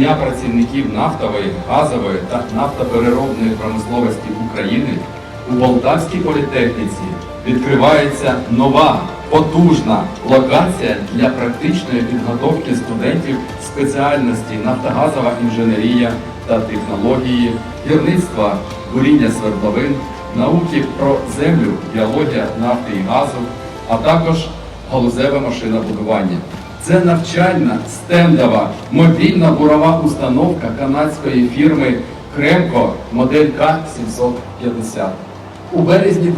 Дня працівників нафтової, газової та нафтопереробної промисловості України у Полтавській політехніці відкривається нова потужна локація для практичної підготовки студентів спеціальності нафтогазова інженерія та технології, гірництва, буріння свердловин, науки про землю, біологія нафти і газу, а також галузеве машинобудування. Це навчальна стендова мобільна бурова установка канадської фірми Кремко модель К750. У березні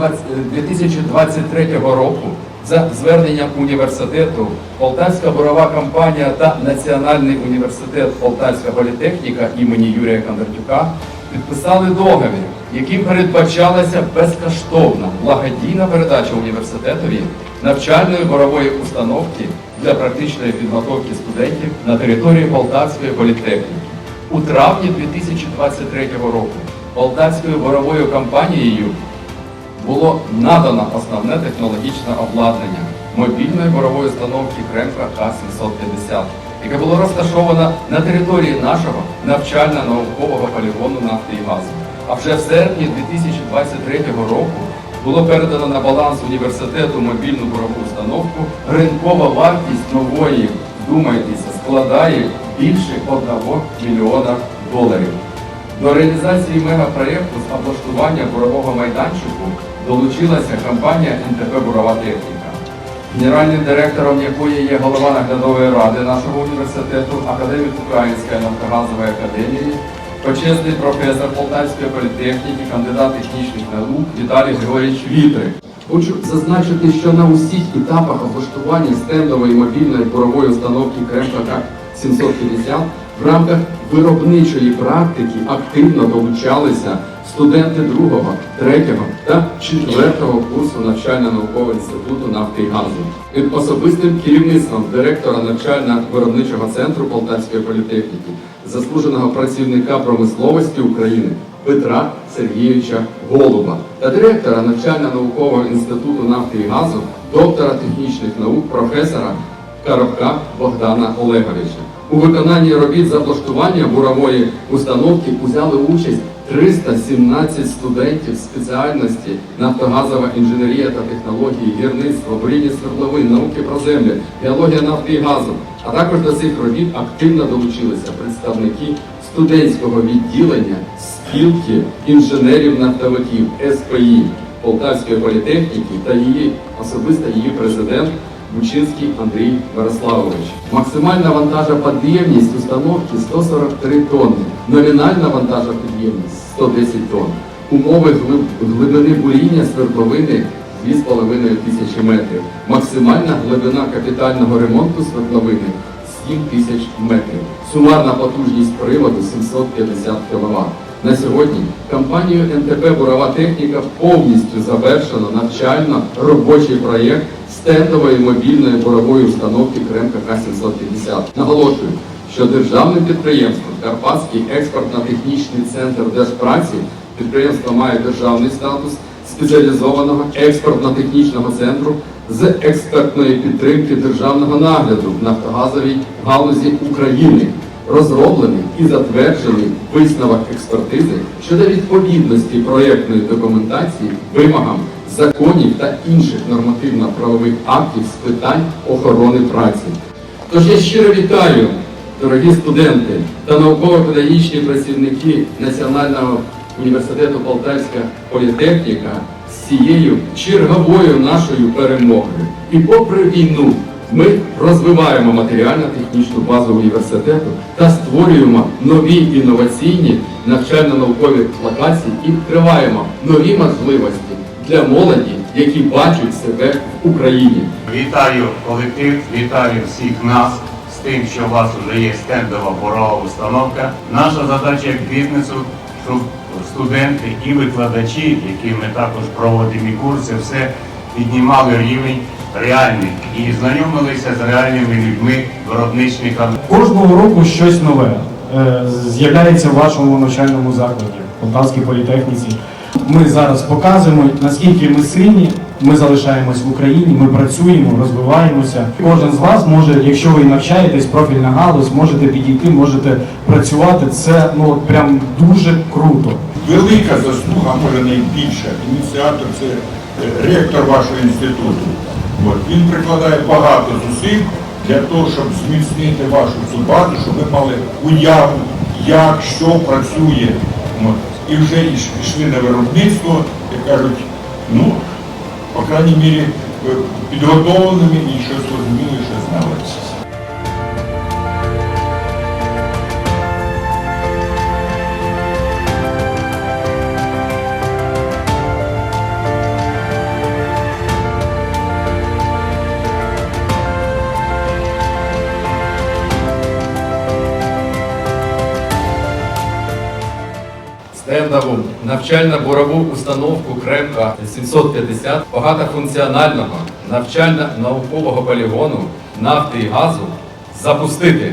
2023 року за зверненням університету Полтавська бурова компанія та Національний університет Полтавська політехніка імені Юрія Кондратюка підписали договір, яким передбачалася безкоштовна благодійна передача університетові навчальної борової установки для практичної підготовки студентів на території Полтавської політехніки. У травні 2023 року Полтавською боровою компанією було надано основне технологічне обладнання мобільної борової установки Кремка К-750, яке було розташовано на території нашого навчально-наукового полігону нафти і газу. А вже в серпні 2023 року було передано на баланс університету мобільну борову установку. Ринкова вартість нової, вдумайтеся, складає більше 1 мільйона доларів. До реалізації мегапроєкту з облаштування бурового майданчику долучилася компанія НТП Бурова Техніка, генеральним директором якої є голова наглядової ради нашого університету, академік Української нафтогазової академії, почесний професор Полтавської політехніки, кандидат технічних наук Віталій Григорійович Вітрик. Хочу зазначити, що на усіх етапах облаштування стендової мобільної бурової установки Кремка 750 в рамках виробничої практики активно долучалися студенти другого, третього та четвертого курсу навчально-наукового інституту нафти і газу. Під особистим керівництвом директора навчально-виробничого центру Полтавської політехніки, заслуженого працівника промисловості України Петра Сергійовича Голуба та директора навчально-наукового інституту нафти і газу, доктора технічних наук, професора Коробка Богдана Олеговича. У виконанні робіт з облаштування бурової установки узяли участь 317 студентів спеціальності нафтогазова інженерія та технології, гірництво, буріння свердловин, науки про землю, геологія нафти і газу. А також до цих робіт активно долучилися представники студентського відділення спілки інженерів-нафтовиків СПІ Полтавської політехніки та її особисто її президент Бучинський Андрій Мирославович. Максимальна вантажоподємність установки 143 тонни, номінальна вантажоподємність 110 тонн. Умови глибини буріння свердловини 2,5 тисячі метрів. Максимальна глибина капітального ремонту свердловини 7 тисяч метрів. Сумарна потужність приводу 750 кВт. На сьогодні компанією НТП Бурова техніка повністю завершено навчально-робочий проєкт стендової мобільної бурової установки Кремка К-750. Наголошую, що державним підприємством Карпатський експортно-технічний центр держпраці підприємство має державний статус спеціалізованого експортно-технічного центру з експертної підтримки державного нагляду в нафтогазовій галузі України розроблений і затверджений висновок експертизи щодо відповідності проєктної документації вимогам законів та інших нормативно-правових актів з питань охорони праці. Тож я щиро вітаю, дорогі студенти та науково-педагогічні працівники Національного університету Полтавська політехніка з цією черговою нашою перемогою. І попри війну ми розвиваємо матеріально-технічну базу університету та створюємо нові інноваційні навчально-наукові локації і відкриваємо нові можливості для молоді, які бачать себе в Україні. Вітаю колектив, вітаю всіх нас з тим, що у вас вже є стендова борова установка. Наша задача як бізнесу, щоб студенти і викладачі, які ми також проводимо і курси, все піднімали рівень реальний і знайомилися з реальними людьми, виробничниками. Кожного року щось нове е, з'являється в вашому навчальному закладі, в Полтавській політехніці. Ми зараз показуємо, наскільки ми сильні, Ми залишаємось в Україні, ми працюємо, розвиваємося. Кожен з вас може, якщо ви навчаєтесь, профільна галузь, можете підійти, можете працювати. Це ну прям дуже круто. Велика заслуга, може найбільша, ініціатор це е, ректор вашого інституту. Він прикладає багато зусиль для того, щоб зміцнити вашу цю базу, щоб ви мали уяву, як, що працює. І вже йшли на виробництво, як кажуть, ну, по крайній мірі, е, підготовленими і щось стендову навчально-бурову установку Кремка 750 багатофункціонального навчально-наукового полігону нафти і газу запустити.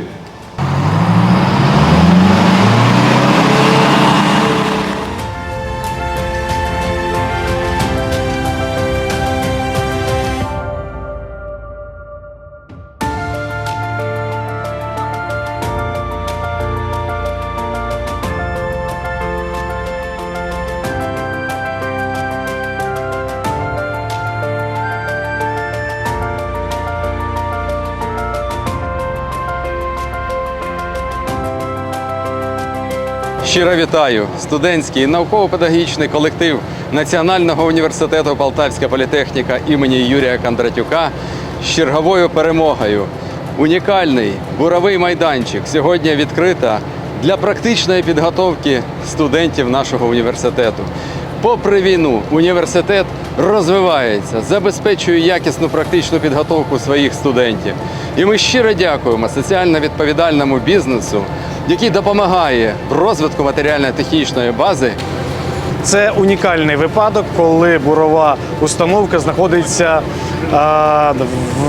Щиро вітаю студентський науково-педагогічний колектив Національного університету Полтавська політехніка імені Юрія Кондратюка з черговою перемогою. Унікальний буровий майданчик сьогодні відкрита для практичної підготовки студентів нашого університету. Попри війну, університет розвивається, забезпечує якісну практичну підготовку своїх студентів. І ми щиро дякуємо соціально відповідальному бізнесу, який допомагає в розвитку матеріально-технічної бази Це унікальний випадок, коли бурова установка знаходиться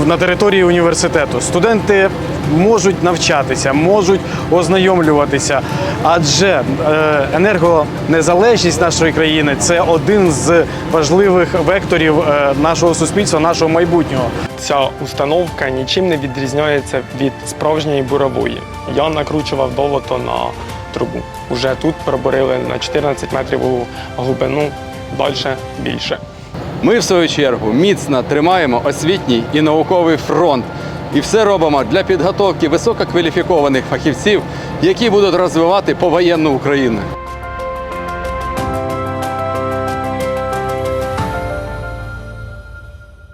на території університету. Студенти можуть навчатися, можуть ознайомлюватися, адже е, енергонезалежність нашої країни це один з важливих векторів е, нашого суспільства, нашого майбутнього. Ця установка нічим не відрізняється від справжньої бурової. Я накручував долото на трубу. Уже тут пробурили на 14 метрів у глибину, далі більше. Ми, в свою чергу, міцно тримаємо освітній і науковий фронт. І все робимо для підготовки висококваліфікованих фахівців, які будуть розвивати повоєнну Україну.